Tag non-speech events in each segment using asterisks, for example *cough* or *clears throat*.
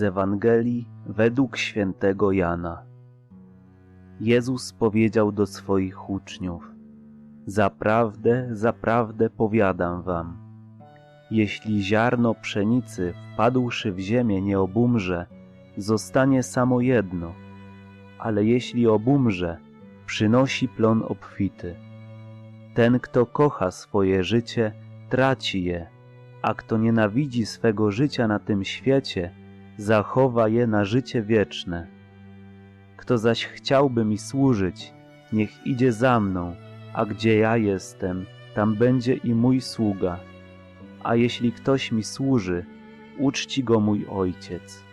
Z Ewangelii według świętego Jana. Jezus powiedział do swoich uczniów: Zaprawdę, zaprawdę powiadam wam, jeśli ziarno pszenicy wpadłszy w ziemię nie obumrze, zostanie samo jedno, ale jeśli obumrze, przynosi plon obfity. Ten, kto kocha swoje życie, traci je, a kto nienawidzi swego życia na tym świecie, zachowa je na życie wieczne. Kto zaś chciałby mi służyć, niech idzie za mną, a gdzie ja jestem, tam będzie i mój sługa. A jeśli ktoś mi służy, uczci go mój ojciec.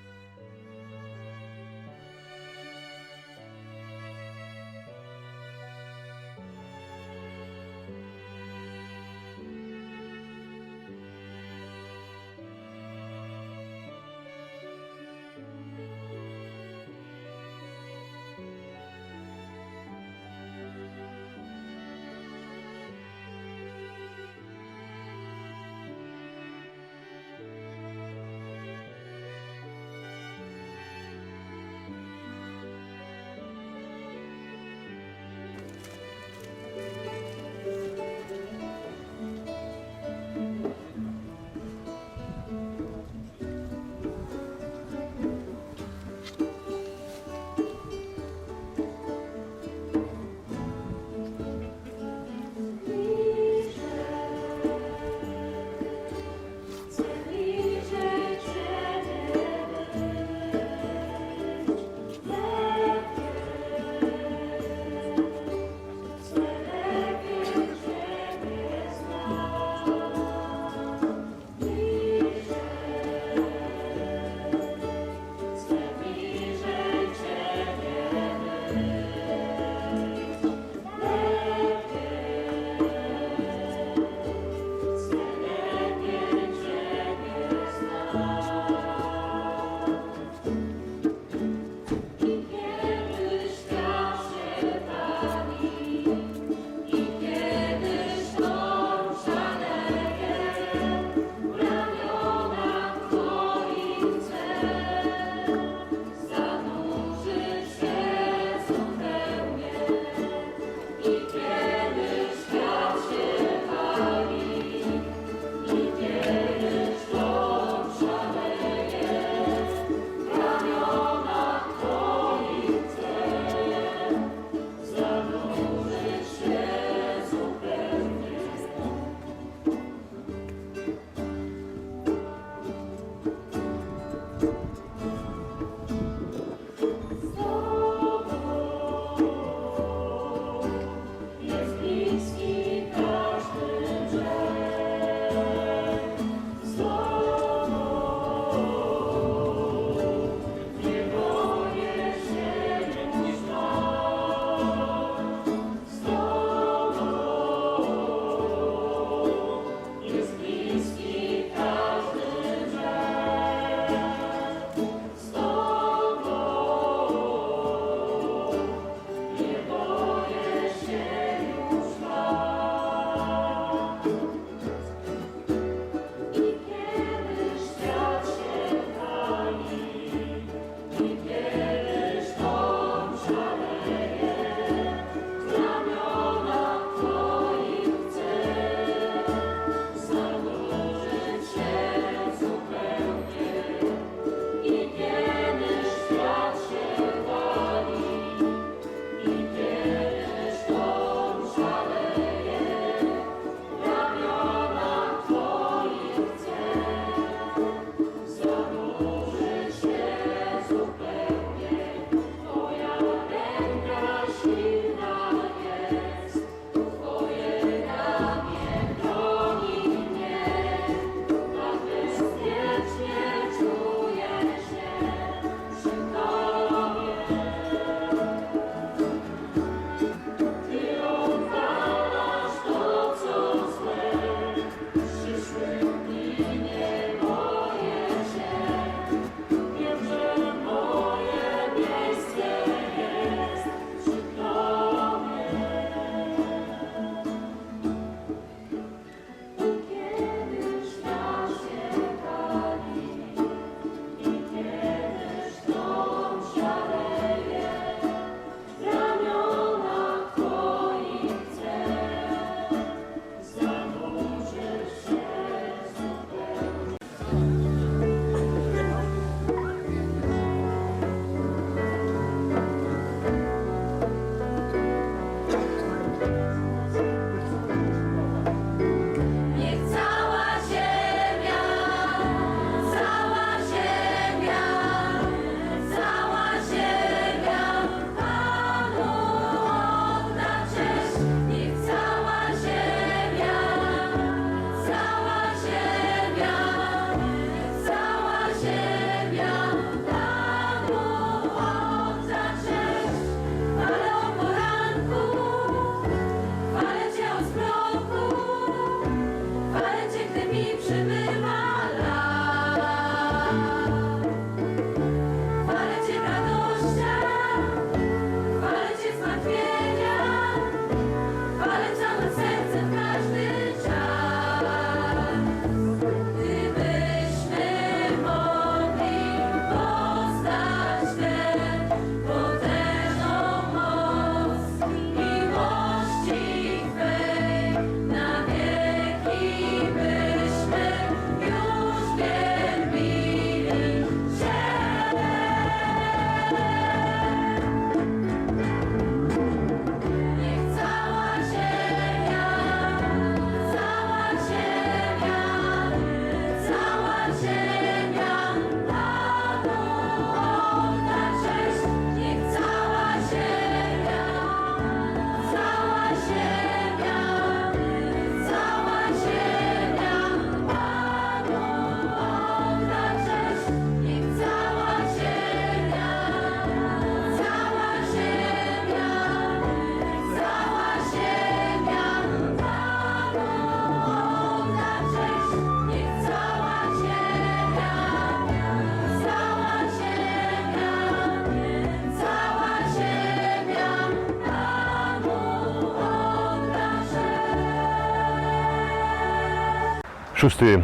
Szósty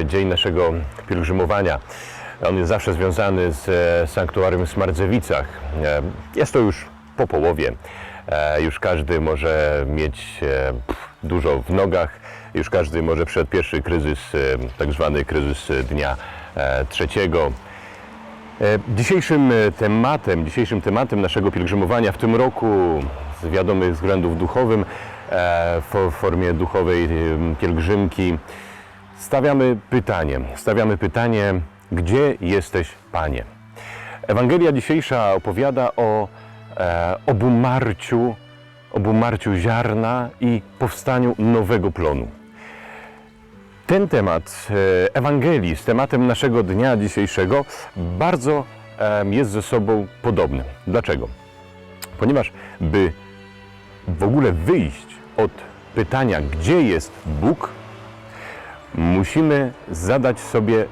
e, dzień naszego pielgrzymowania. On jest zawsze związany z e, sanktuarium w Smardzewicach. E, jest to już po połowie. Już każdy może mieć dużo w nogach. Już każdy może przed pierwszy kryzys, tak zwany kryzys dnia trzeciego. Dzisiejszym tematem, dzisiejszym tematem naszego pielgrzymowania w tym roku z wiadomych względów duchowym, w formie duchowej pielgrzymki, stawiamy pytanie, stawiamy pytanie, gdzie jesteś Panie? Ewangelia dzisiejsza opowiada o e, obumarciu, obumarciu ziarna i powstaniu nowego plonu. Ten temat e, Ewangelii z tematem naszego dnia dzisiejszego bardzo em, jest ze sobą podobny. Dlaczego? Ponieważ by w ogóle wyjść od pytania, gdzie jest Bóg, musimy zadać sobie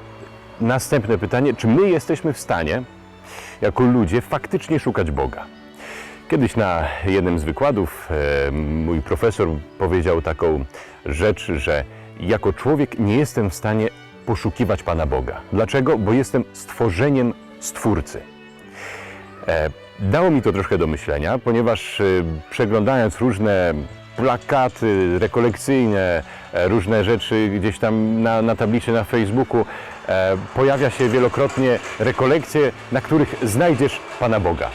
następne pytanie, czy my jesteśmy w stanie, jako ludzie, faktycznie szukać Boga. Kiedyś na jednym z wykładów e, mój profesor powiedział taką rzecz, że jako człowiek nie jestem w stanie poszukiwać Pana Boga. Dlaczego? Bo jestem stworzeniem Stwórcy. E, Dało mi to troszkę do myślenia, ponieważ e, przeglądając różne plakaty rekolekcyjne, różne rzeczy gdzieś tam na, na tablicy na Facebooku, e, pojawia się wielokrotnie rekolekcje, na których znajdziesz Pana Boga.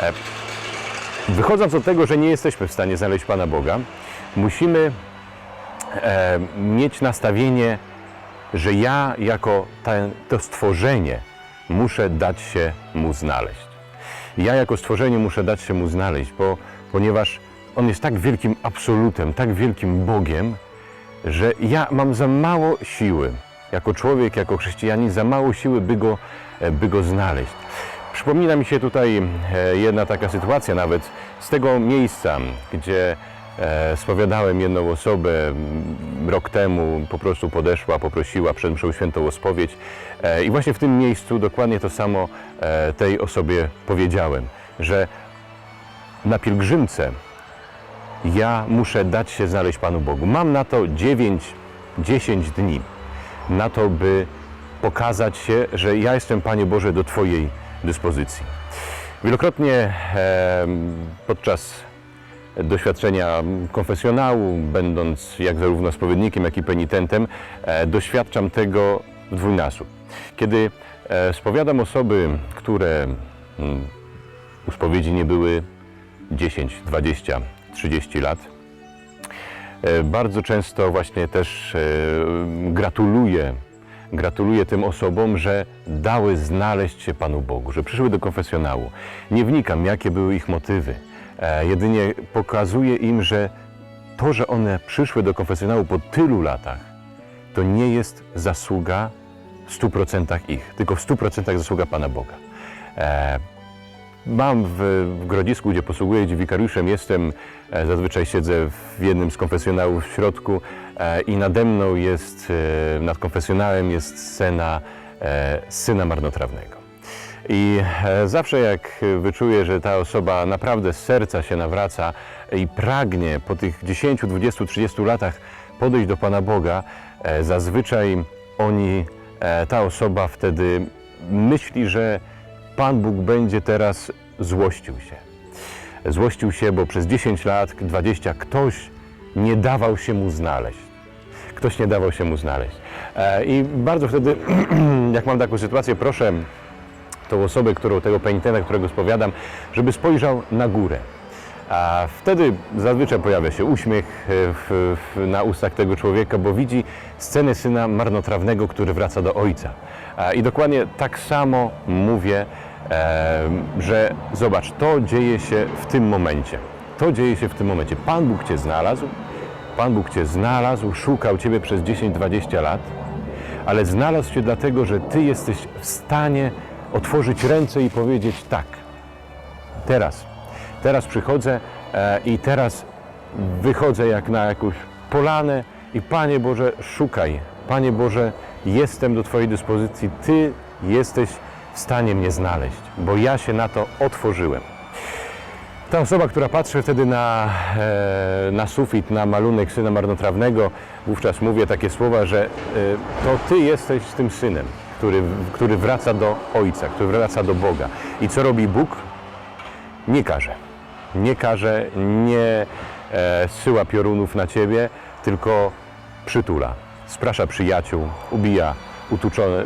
E, Wychodząc od tego, że nie jesteśmy w stanie znaleźć Pana Boga, musimy e, mieć nastawienie, że ja jako ten, to stworzenie muszę dać się Mu znaleźć. Ja jako stworzenie muszę dać się Mu znaleźć, bo, ponieważ On jest tak wielkim absolutem, tak wielkim Bogiem, że ja mam za mało siły, jako człowiek, jako chrześcijanin, za mało siły, by Go, e, by go znaleźć. Przypomina mi się tutaj e, jedna taka sytuacja nawet z tego miejsca, gdzie e, spowiadałem jedną osobę m, rok temu, po prostu podeszła, poprosiła przed mszą świętą o spowiedź i właśnie w tym miejscu dokładnie to samo tej osobie powiedziałem, że na pielgrzymce ja muszę dać się znaleźć Panu Bogu. Mam na to 9-10 dni, na to, by pokazać się, że ja jestem, Panie Boże, do Twojej dyspozycji. Wielokrotnie em, podczas doświadczenia konfesjonału, będąc jak zarówno spowiednikiem, jak i penitentem, e, doświadczam tego w dwójnasób. Kiedy e, spowiadam osoby, które mm, u spowiedzi nie były 10, 20, 30 lat, e, bardzo często właśnie też e, gratuluję, gratuluję tym osobom, że dały znaleźć się Panu Bogu, że przyszły do konfesjonału. Nie wnikam, jakie były ich motywy. E, Jedynie pokazuję im, że to, że one przyszły do konfesjonału po tylu latach, to nie jest zasługa w 100% ich, tylko w 100% zasługa Pana Boga. Mam w, w Grodzisku, gdzie posługuję, gdzie wikariuszem jestem, zazwyczaj siedzę w jednym z konfesjonałów w środku e, i nade mną jest, e, nad konfesjonałem jest scena e, syna marnotrawnego. I e, zawsze jak wyczuję, że ta osoba naprawdę z serca się nawraca i pragnie po tych 10, 20, 30 latach podejść do Pana Boga, e, zazwyczaj oni, e, ta osoba wtedy myśli, że Pan Bóg będzie teraz złościł się. Złościł się, bo przez 10 lat, 20 ktoś nie dawał się mu znaleźć. Ktoś nie dawał się mu znaleźć. E, I bardzo wtedy, *clears throat* jak mam taką sytuację, proszę tą osobę, którą, tego penitenta, którego spowiadam, żeby spojrzał na górę. A wtedy zazwyczaj pojawia się uśmiech e, w, w, na ustach tego człowieka, bo widzi scenę syna marnotrawnego, który wraca do ojca. I dokładnie tak samo mówię, że zobacz, to dzieje się w tym momencie. To dzieje się w tym momencie. Pan Bóg Cię znalazł, Pan Bóg Cię znalazł, szukał Ciebie przez 10-20 lat, ale znalazł Cię dlatego, że Ty jesteś w stanie otworzyć ręce i powiedzieć tak, teraz, teraz przychodzę e, i teraz wychodzę jak na jakąś polanę i Panie Boże, szukaj. Panie Boże, jestem do Twojej dyspozycji. Ty jesteś w stanie mnie znaleźć, bo ja się na to otworzyłem. Ta osoba, która patrzy wtedy na, e, na sufit, na malunek syna marnotrawnego, wówczas mówię takie słowa, że e, to Ty jesteś tym synem, który, który wraca do Ojca, który wraca do Boga. I co robi Bóg? Nie każe. Nie każe, nie e, syła piorunów na Ciebie, tylko przytula. Sprasza przyjaciół, ubija utuczone,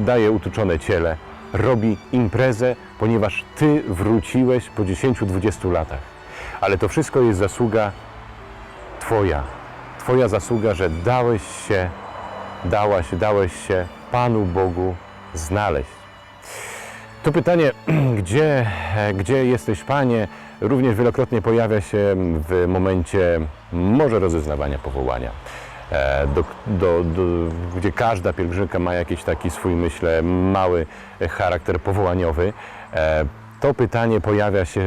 daje utuczone ciele, robi imprezę, ponieważ Ty wróciłeś po 10-20 latach. Ale to wszystko jest zasługa Twoja. Twoja zasługa, że dałeś się, dałaś, dałeś się Panu Bogu znaleźć. To pytanie, *clears throat* gdzie, gdzie jesteś Panie, również wielokrotnie pojawia się w momencie może rozeznawania powołania. E, Do, do, do, gdzie każda pielgrzymka ma jakiś taki swój, myślę, mały charakter powołaniowy. E, To pytanie pojawia się,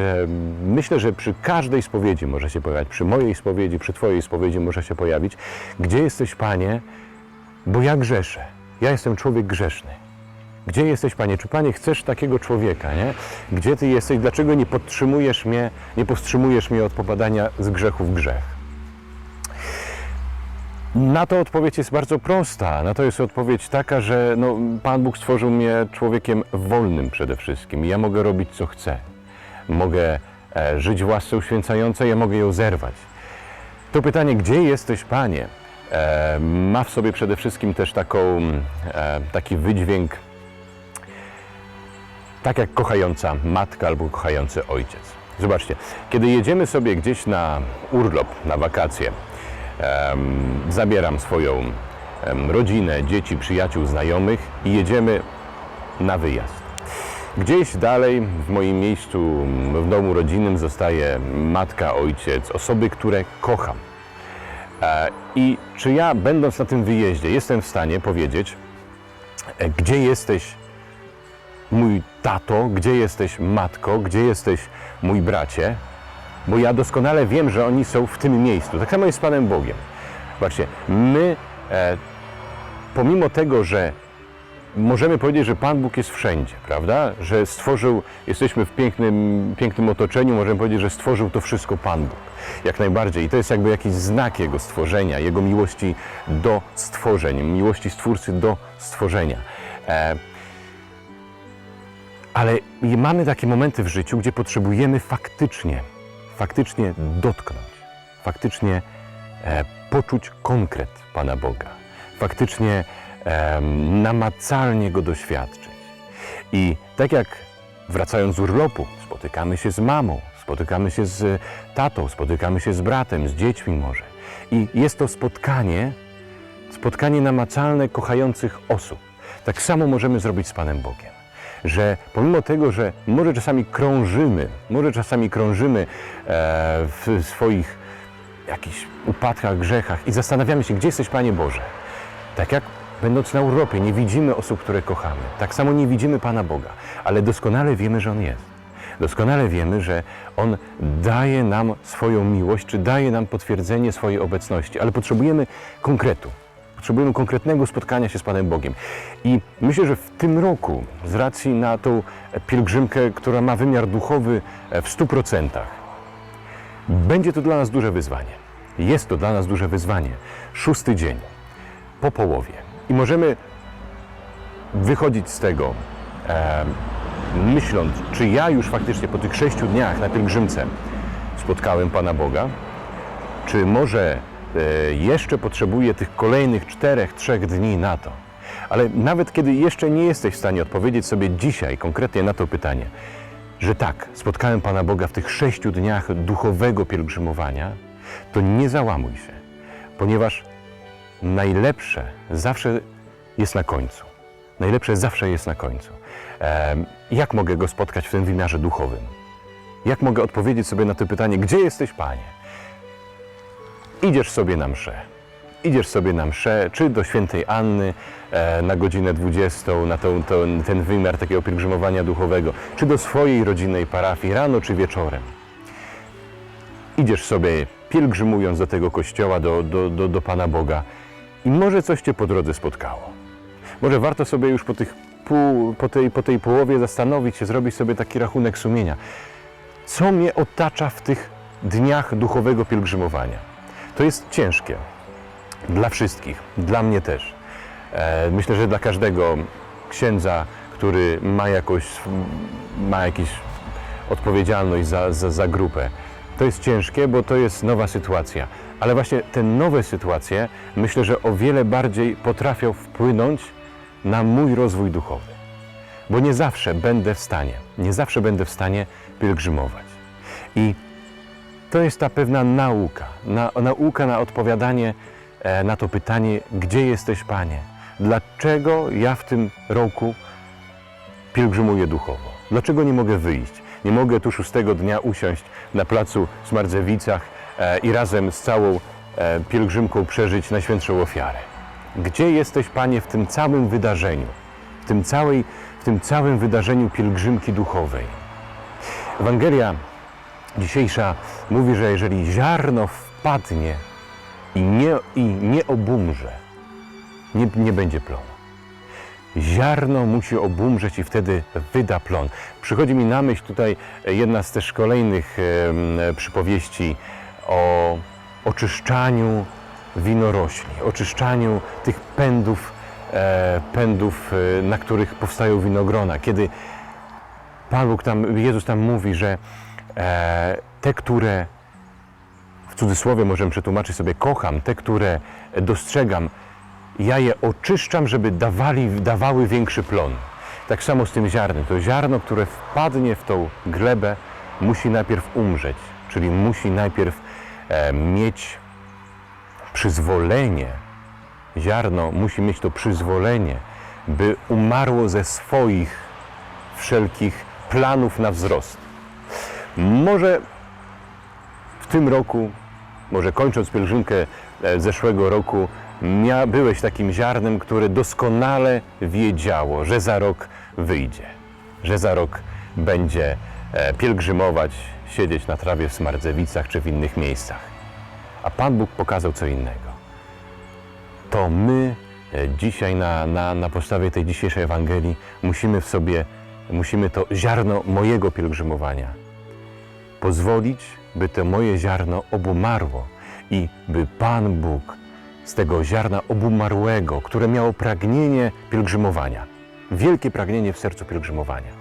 myślę, że przy każdej spowiedzi może się pojawić, przy mojej spowiedzi, przy Twojej spowiedzi może się pojawić. Gdzie jesteś, Panie? Bo ja grzeszę. Ja jestem człowiek grzeszny. Gdzie jesteś, Panie? Czy Panie chcesz takiego człowieka, nie? Gdzie Ty jesteś? Dlaczego nie podtrzymujesz mnie, nie powstrzymujesz mnie od popadania z grzechu w grzech? Na to odpowiedź jest bardzo prosta. Na to jest odpowiedź taka, że no, Pan Bóg stworzył mnie człowiekiem wolnym przede wszystkim. Ja mogę robić co chcę. Mogę e, żyć w łasce ja mogę ją zerwać. To pytanie, gdzie jesteś, Panie, e, ma w sobie przede wszystkim też taką, e, taki wydźwięk, tak jak kochająca matka albo kochający ojciec. Zobaczcie, kiedy jedziemy sobie gdzieś na urlop, na wakacje, zabieram swoją rodzinę, dzieci, przyjaciół, znajomych i jedziemy na wyjazd. Gdzieś dalej w moim miejscu, w domu rodzinnym zostaje matka, ojciec, osoby, które kocham. E, I czy ja, będąc na tym wyjeździe, jestem w stanie powiedzieć, e, gdzie jesteś mój tato, gdzie jesteś matko, gdzie jesteś mój bracie, bo ja doskonale wiem, że oni są w tym miejscu. Tak samo jest z Panem Bogiem. Zobaczcie, my, e, pomimo tego, że możemy powiedzieć, że Pan Bóg jest wszędzie, prawda? Że stworzył, jesteśmy w pięknym, pięknym otoczeniu, możemy powiedzieć, że stworzył to wszystko Pan Bóg. Jak najbardziej. I to jest jakby jakiś znak Jego stworzenia, Jego miłości do stworzeń, miłości Stwórcy do stworzenia. E, ale mamy takie momenty w życiu, gdzie potrzebujemy faktycznie, faktycznie dotknąć, faktycznie e, poczuć konkret Pana Boga, faktycznie e, namacalnie Go doświadczyć. I tak jak wracając z urlopu, spotykamy się z mamą, spotykamy się z tatą, spotykamy się z bratem, z dziećmi może. I jest to spotkanie, spotkanie namacalne kochających osób. Tak samo możemy zrobić z Panem Bogiem że pomimo tego, że może czasami krążymy, może czasami krążymy e, w swoich jakichś upadkach, grzechach i zastanawiamy się, gdzie jesteś, Panie Boże. Tak jak będąc na urlopie nie widzimy osób, które kochamy, tak samo nie widzimy Pana Boga, ale doskonale wiemy, że On jest. Doskonale wiemy, że On daje nam swoją miłość, czy daje nam potwierdzenie swojej obecności, ale potrzebujemy konkretu. Potrzebujemy konkretnego spotkania się z Panem Bogiem. I myślę, że w tym roku, z racji na tą pielgrzymkę, która ma wymiar duchowy e, w 100%, będzie to dla nas duże wyzwanie. Jest to dla nas duże wyzwanie. Szósty dzień, po połowie. I możemy wychodzić z tego, e, myśląc, czy ja już faktycznie po tych sześciu dniach na pielgrzymce spotkałem Pana Boga, czy może jeszcze potrzebuję tych kolejnych czterech, trzech dni na to. Ale nawet kiedy jeszcze nie jesteś w stanie odpowiedzieć sobie dzisiaj konkretnie na to pytanie, że tak, spotkałem Pana Boga w tych sześciu dniach duchowego pielgrzymowania, to nie załamuj się, ponieważ najlepsze zawsze jest na końcu. Najlepsze zawsze jest na końcu. Jak mogę go spotkać w tym wymiarze duchowym? Jak mogę odpowiedzieć sobie na to pytanie, gdzie jesteś, Panie? Idziesz sobie na mszę. Idziesz sobie na mszę, czy do świętej Anny e, na godzinę 20, na tą, ten wymiar takiego pielgrzymowania duchowego, czy do swojej rodzinnej parafii, rano czy wieczorem. Idziesz sobie pielgrzymując do tego kościoła, do, do, do, do Pana Boga i może coś Cię po drodze spotkało. Może warto sobie już po, tych pół, po, tej, po tej połowie zastanowić się, zrobić sobie taki rachunek sumienia. co mnie otacza w tych dniach duchowego pielgrzymowania. To jest ciężkie dla wszystkich, dla mnie też. E, Myślę, że dla każdego księdza, który ma jakoś, ma jakąś odpowiedzialność za, za, za grupę. To jest ciężkie, bo to jest nowa sytuacja. Ale właśnie te nowe sytuacje myślę, że o wiele bardziej potrafią wpłynąć na mój rozwój duchowy. Bo nie zawsze będę w stanie, nie zawsze będę w stanie pielgrzymować. I to jest ta pewna nauka, na, nauka na odpowiadanie e, na to pytanie, gdzie jesteś, Panie? Dlaczego ja w tym roku pielgrzymuję duchowo? Dlaczego nie mogę wyjść? Nie mogę tu szóstego dnia usiąść na placu w Smardzewicach e, i razem z całą e, pielgrzymką przeżyć Najświętszą Ofiarę. Gdzie jesteś, Panie, w tym całym wydarzeniu? W tym, całej, w tym całym wydarzeniu pielgrzymki duchowej? Ewangelia dzisiejsza mówi, że jeżeli ziarno wpadnie i nie, i nie obumrze, nie, nie będzie plonu. Ziarno musi obumrzeć i wtedy wyda plon. Przychodzi mi na myśl tutaj jedna z też kolejnych em, przypowieści o oczyszczaniu winorośli, oczyszczaniu tych pędów, e, pędów, e, na których powstają winogrona. Kiedy Pan Bóg tam, Jezus tam mówi, że e, te, które w cudzysłowie możemy przetłumaczyć sobie kocham, te, które dostrzegam, ja je oczyszczam, żeby dawali, dawały większy plon. Tak samo z tym ziarnem. To ziarno, które wpadnie w tą glebę, musi najpierw umrzeć, czyli musi najpierw e, mieć przyzwolenie. Ziarno musi mieć to przyzwolenie, by umarło ze swoich wszelkich planów na wzrost. Może w tym roku, może kończąc pielgrzymkę e, zeszłego roku, mia, byłeś takim ziarnem, które doskonale wiedziało, że za rok wyjdzie, że za rok będzie e, pielgrzymować, siedzieć na trawie w Smardzewicach czy w innych miejscach. A Pan Bóg pokazał co innego. To my e, dzisiaj na, na, na podstawie tej dzisiejszej Ewangelii musimy w sobie, musimy to ziarno mojego pielgrzymowania pozwolić, by to moje ziarno obumarło i by Pan Bóg z tego ziarna obumarłego, które miało pragnienie pielgrzymowania, wielkie pragnienie w sercu pielgrzymowania.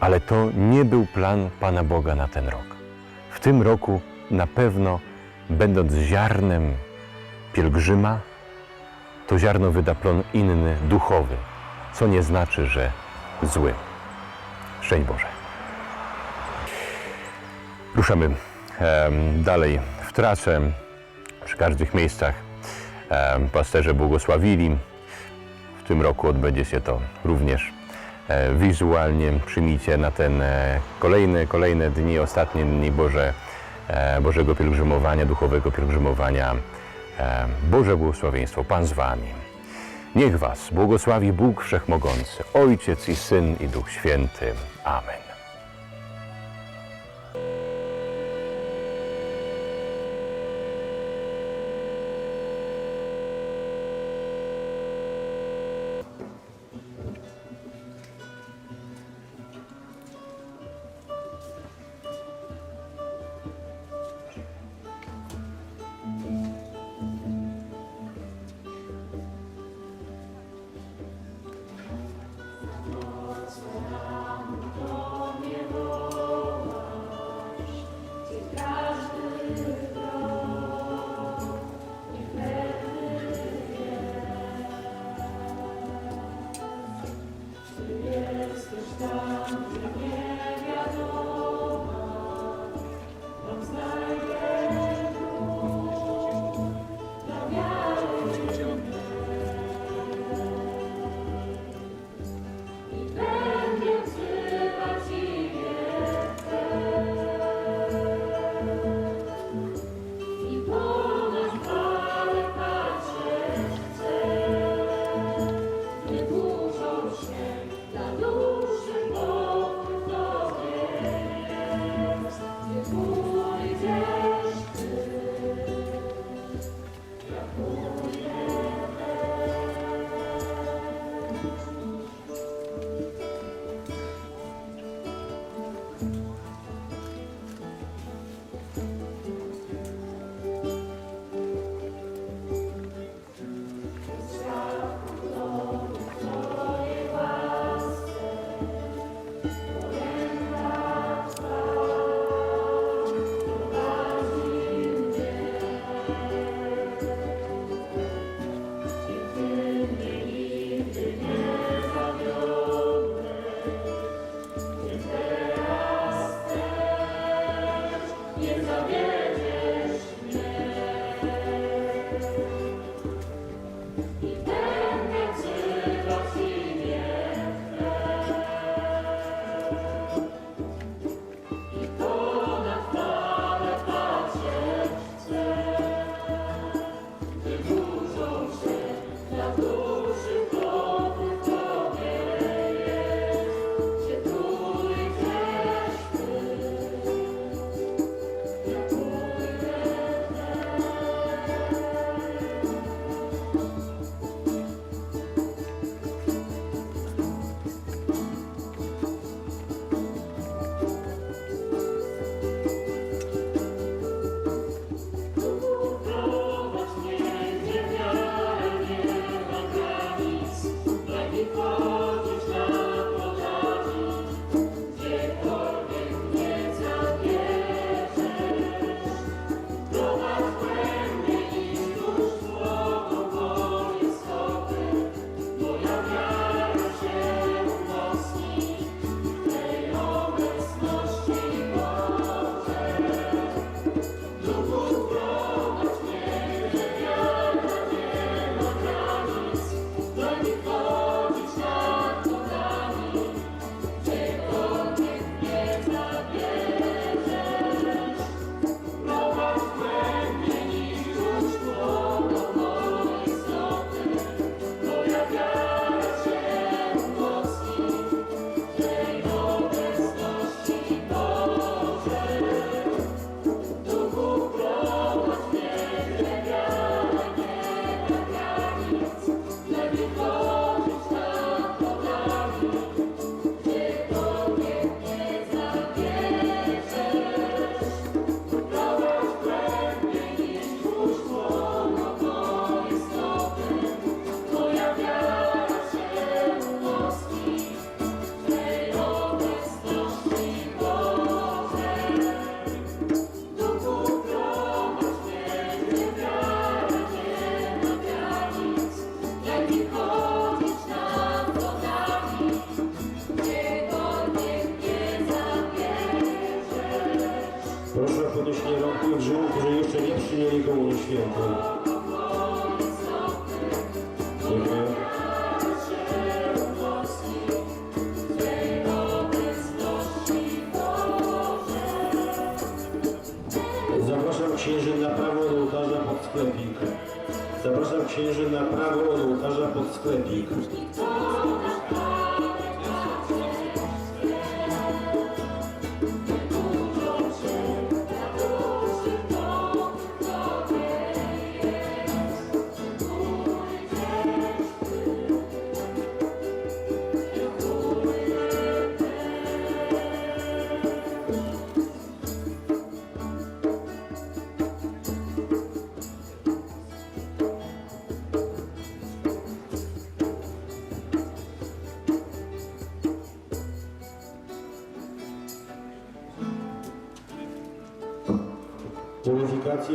Ale to nie był plan Pana Boga na ten rok. W tym roku na pewno, będąc ziarnem pielgrzyma, to ziarno wyda plon inny, duchowy, co nie znaczy, że zły. Szczęść Boże. Ruszamy dalej w trasę. Przy każdych miejscach pasterze błogosławili. W tym roku odbędzie się to również e, wizualnie. Przyjmijcie na ten e, kolejne, kolejne dni, ostatnie dni Boże, e, Bożego pielgrzymowania, duchowego pielgrzymowania. Boże błogosławieństwo, Pan z Wami. Niech Was błogosławi Bóg Wszechmogący, Ojciec i Syn i Duch Święty. Amen.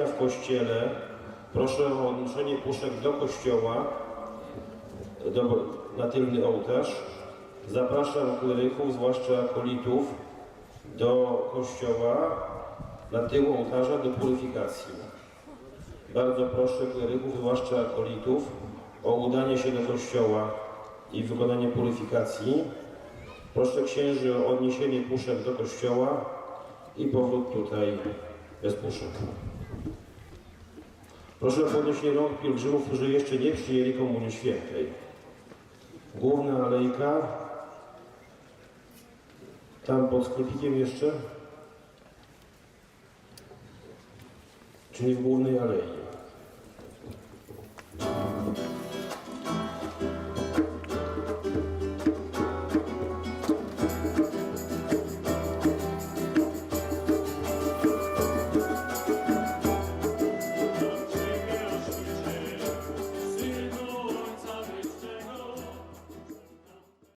W kościele. Proszę o odnoszenie puszek do kościoła, do, na tylny ołtarz. Zapraszam kleryków, zwłaszcza akolitów, do kościoła, na tył ołtarza do puryfikacji. Bardzo proszę kleryków, zwłaszcza akolitów, o udanie się do kościoła i wykonanie puryfikacji. Proszę księży o odniesienie puszek do kościoła i powrót tutaj bez puszek. Proszę o podniesienie rąk pielgrzymów, którzy jeszcze nie przyjęli Komunii Świętej. Główna alejka, tam pod sklepikiem jeszcze. Czyli w głównej alei.